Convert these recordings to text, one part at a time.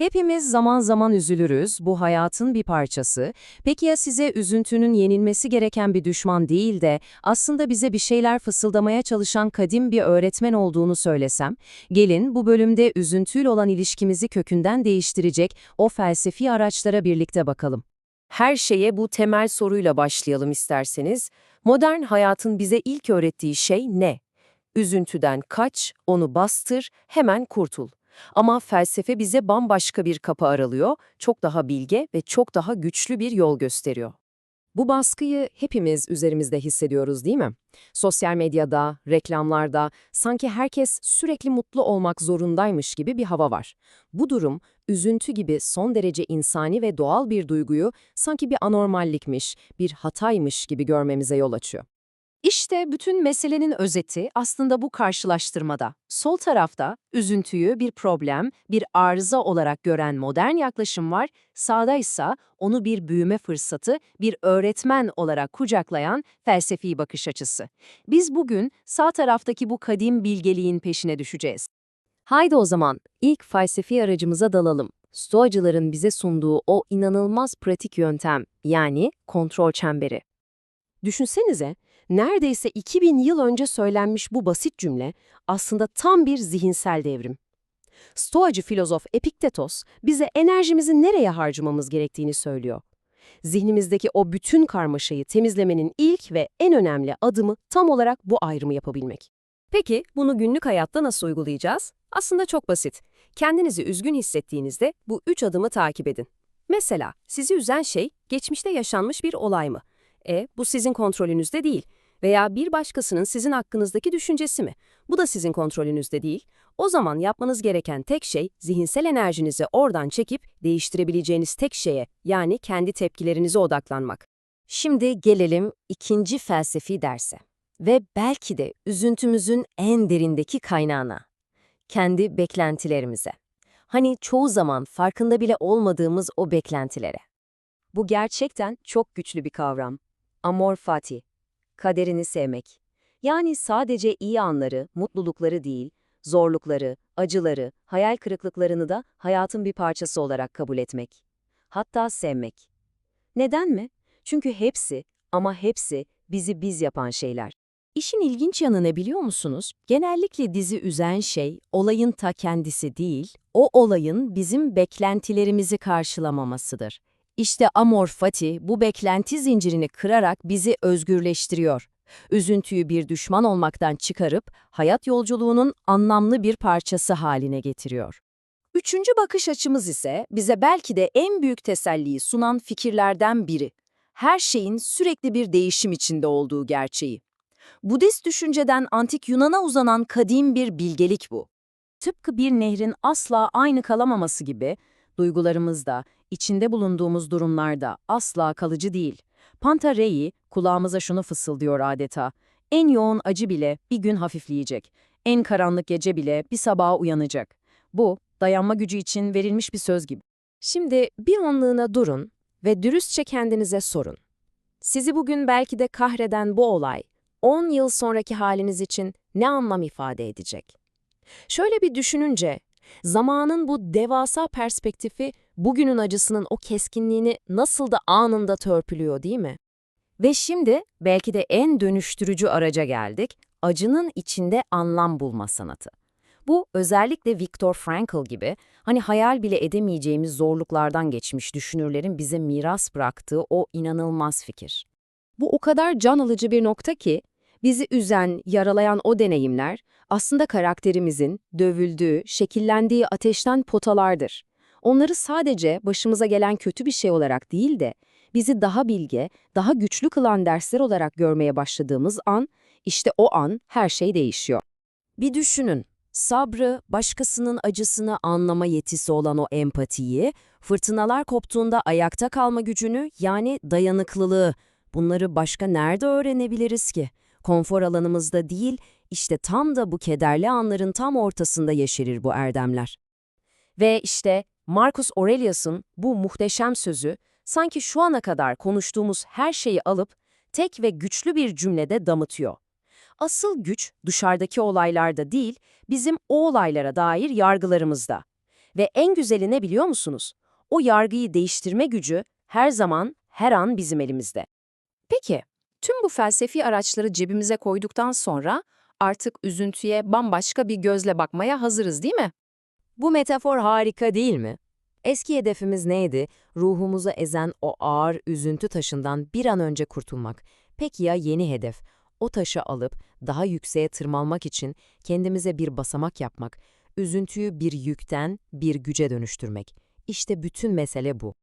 Hepimiz zaman zaman üzülürüz, bu hayatın bir parçası. Peki ya size üzüntünün yenilmesi gereken bir düşman değil de aslında bize bir şeyler fısıldamaya çalışan kadim bir öğretmen olduğunu söylesem? Gelin bu bölümde üzüntüyle olan ilişkimizi kökünden değiştirecek o felsefi araçlara birlikte bakalım. Her şeye bu temel soruyla başlayalım isterseniz. Modern hayatın bize ilk öğrettiği şey ne? Üzüntüden kaç, onu bastır, hemen kurtul. Ama felsefe bize bambaşka bir kapı aralıyor, çok daha bilge ve çok daha güçlü bir yol gösteriyor. Bu baskıyı hepimiz üzerimizde hissediyoruz değil mi? Sosyal medyada, reklamlarda sanki herkes sürekli mutlu olmak zorundaymış gibi bir hava var. Bu durum, üzüntü gibi son derece insani ve doğal bir duyguyu sanki bir anormallikmiş, bir hataymış gibi görmemize yol açıyor. İşte bütün meselenin özeti aslında bu karşılaştırmada. Sol tarafta üzüntüyü bir problem, bir arıza olarak gören modern yaklaşım var, sağda ise onu bir büyüme fırsatı, bir öğretmen olarak kucaklayan felsefi bakış açısı. Biz bugün sağ taraftaki bu kadim bilgeliğin peşine düşeceğiz. Haydi o zaman ilk felsefi aracımıza dalalım. Stoacıların bize sunduğu o inanılmaz pratik yöntem, yani kontrol çemberi. Düşünsenize, neredeyse 2000 yıl önce söylenmiş bu basit cümle aslında tam bir zihinsel devrim. Stoacı filozof Epiktetos bize enerjimizi nereye harcamamız gerektiğini söylüyor. Zihnimizdeki o bütün karmaşayı temizlemenin ilk ve en önemli adımı tam olarak bu ayrımı yapabilmek. Peki bunu günlük hayatta nasıl uygulayacağız? Aslında çok basit. Kendinizi üzgün hissettiğinizde bu üç adımı takip edin. Mesela sizi üzen şey geçmişte yaşanmış bir olay mı? E, bu sizin kontrolünüzde değil. Veya bir başkasının sizin hakkınızdaki düşüncesi mi? Bu da sizin kontrolünüzde değil. O zaman yapmanız gereken tek şey zihinsel enerjinizi oradan çekip değiştirebileceğiniz tek şeye yani kendi tepkilerinize odaklanmak. Şimdi gelelim ikinci felsefi derse ve belki de üzüntümüzün en derindeki kaynağına. Kendi beklentilerimize. Hani çoğu zaman farkında bile olmadığımız o beklentilere. Bu gerçekten çok güçlü bir kavram. Amor fati, kaderini sevmek. Yani sadece iyi anları, mutlulukları değil, zorlukları, acıları, hayal kırıklıklarını da hayatın bir parçası olarak kabul etmek. Hatta sevmek. Neden mi? Çünkü hepsi ama hepsi bizi biz yapan şeyler. İşin ilginç yanı ne biliyor musunuz? Genellikle dizi üzen şey olayın ta kendisi değil, o olayın bizim beklentilerimizi karşılamamasıdır. İşte amor fati bu beklenti zincirini kırarak bizi özgürleştiriyor. Üzüntüyü bir düşman olmaktan çıkarıp hayat yolculuğunun anlamlı bir parçası haline getiriyor. Üçüncü bakış açımız ise bize belki de en büyük teselliyi sunan fikirlerden biri. Her şeyin sürekli bir değişim içinde olduğu gerçeği. Budist düşünceden antik Yunan'a uzanan kadim bir bilgelik bu. Tıpkı bir nehrin asla aynı kalamaması gibi, duygularımız da, içinde bulunduğumuz durumlarda asla kalıcı değil. Pantarei kulağımıza şunu fısıldıyor adeta. En yoğun acı bile bir gün hafifleyecek. En karanlık gece bile bir sabaha uyanacak. Bu, dayanma gücü için verilmiş bir söz gibi. Şimdi bir anlığına durun ve dürüstçe kendinize sorun. Sizi bugün belki de kahreden bu olay, 10 yıl sonraki haliniz için ne anlam ifade edecek? Şöyle bir düşününce, zamanın bu devasa perspektifi bugünün acısının o keskinliğini nasıl da anında törpülüyor değil mi? Ve şimdi belki de en dönüştürücü araca geldik, acının içinde anlam bulma sanatı. Bu özellikle Viktor Frankl gibi hani hayal bile edemeyeceğimiz zorluklardan geçmiş düşünürlerin bize miras bıraktığı o inanılmaz fikir. Bu o kadar can alıcı bir nokta ki bizi üzen, yaralayan o deneyimler aslında karakterimizin dövüldüğü, şekillendiği ateşten potalardır. Onları sadece başımıza gelen kötü bir şey olarak değil de bizi daha bilge, daha güçlü kılan dersler olarak görmeye başladığımız an, işte o an her şey değişiyor. Bir düşünün, sabrı, başkasının acısını anlama yetisi olan o empatiyi, fırtınalar koptuğunda ayakta kalma gücünü yani dayanıklılığı, bunları başka nerede öğrenebiliriz ki? Konfor alanımızda değil, işte tam da bu kederli anların tam ortasında yeşerir bu erdemler. Ve işte Marcus Aurelius'un bu muhteşem sözü sanki şu ana kadar konuştuğumuz her şeyi alıp tek ve güçlü bir cümlede damıtıyor. Asıl güç dışarıdaki olaylarda değil, bizim o olaylara dair yargılarımızda. Ve en güzeli ne biliyor musunuz? O yargıyı değiştirme gücü her zaman, her an bizim elimizde. Peki, tüm bu felsefi araçları cebimize koyduktan sonra artık üzüntüye bambaşka bir gözle bakmaya hazırız değil mi? Bu metafor harika değil mi? Eski hedefimiz neydi? Ruhumuzu ezen o ağır üzüntü taşından bir an önce kurtulmak. Peki ya yeni hedef? O taşı alıp daha yükseğe tırmanmak için kendimize bir basamak yapmak, üzüntüyü bir yükten bir güce dönüştürmek. İşte bütün mesele bu.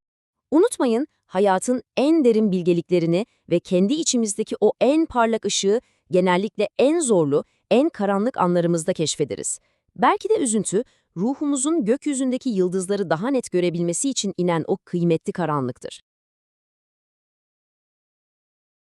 Unutmayın, hayatın en derin bilgeliklerini ve kendi içimizdeki o en parlak ışığı genellikle en zorlu, en karanlık anlarımızda keşfederiz. Belki de üzüntü, ruhumuzun gökyüzündeki yıldızları daha net görebilmesi için inen o kıymetli karanlıktır.